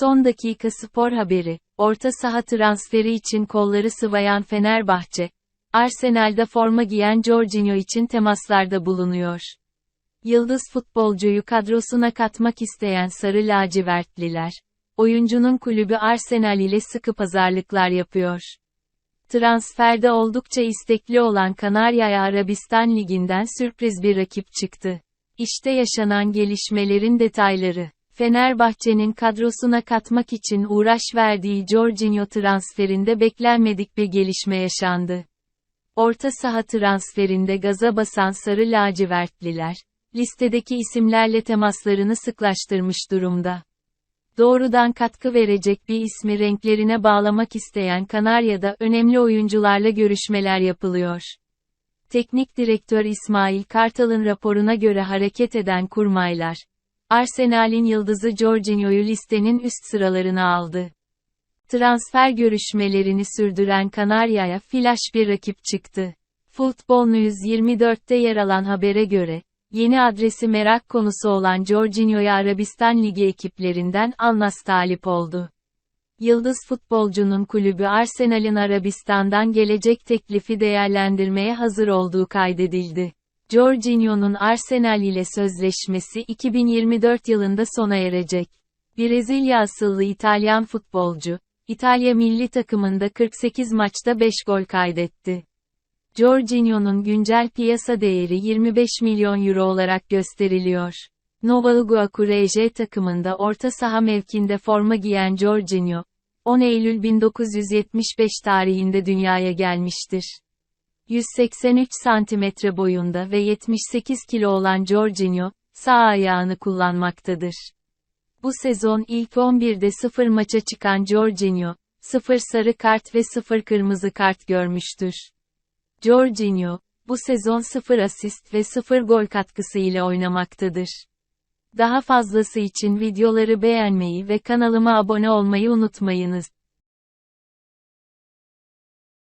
Son dakika spor haberi. Orta saha transferi için kolları sıvayan Fenerbahçe, Arsenal'da forma giyen Jorginho için temaslarda bulunuyor. Yıldız futbolcuyu kadrosuna katmak isteyen Sarı Lacivertliler, oyuncunun kulübü Arsenal ile sıkı pazarlıklar yapıyor. Transferde oldukça istekli olan Kanarya'ya Arabistan Ligi'nden sürpriz bir rakip çıktı. İşte yaşanan gelişmelerin detayları. Fenerbahçe'nin kadrosuna katmak için uğraş verdiği Jorginho transferinde beklenmedik bir gelişme yaşandı. Orta saha transferinde gaza basan sarı lacivertliler, listedeki isimlerle temaslarını sıklaştırmış durumda. Doğrudan katkı verecek bir ismi renklerine bağlamak isteyen Kanarya'da önemli oyuncularla görüşmeler yapılıyor. Teknik direktör İsmail Kartal'ın raporuna göre hareket eden kurmaylar, Arsenal'in yıldızı Jorginho'yu listenin üst sıralarına aldı. Transfer görüşmelerini sürdüren Kanarya'ya flash bir rakip çıktı. Football News 24'te yer alan habere göre, yeni adresi merak konusu olan Jorginho'ya Arabistan Ligi ekiplerinden Alnas talip oldu. Yıldız futbolcunun kulübü Arsenal'in Arabistan'dan gelecek teklifi değerlendirmeye hazır olduğu kaydedildi. Jorginho'nun Arsenal ile sözleşmesi 2024 yılında sona erecek. Brezilya asıllı İtalyan futbolcu, İtalya milli takımında 48 maçta 5 gol kaydetti. Jorginho'nun güncel piyasa değeri 25 milyon euro olarak gösteriliyor. Nova Iguacu RJ takımında orta saha mevkinde forma giyen Jorginho, 10 Eylül 1975 tarihinde dünyaya gelmiştir. 183 cm boyunda ve 78 kilo olan Jorginho, sağ ayağını kullanmaktadır. Bu sezon ilk 11'de 0 maça çıkan Jorginho, 0 sarı kart ve 0 kırmızı kart görmüştür. Jorginho, bu sezon 0 asist ve 0 gol katkısı ile oynamaktadır. Daha fazlası için videoları beğenmeyi ve kanalıma abone olmayı unutmayınız.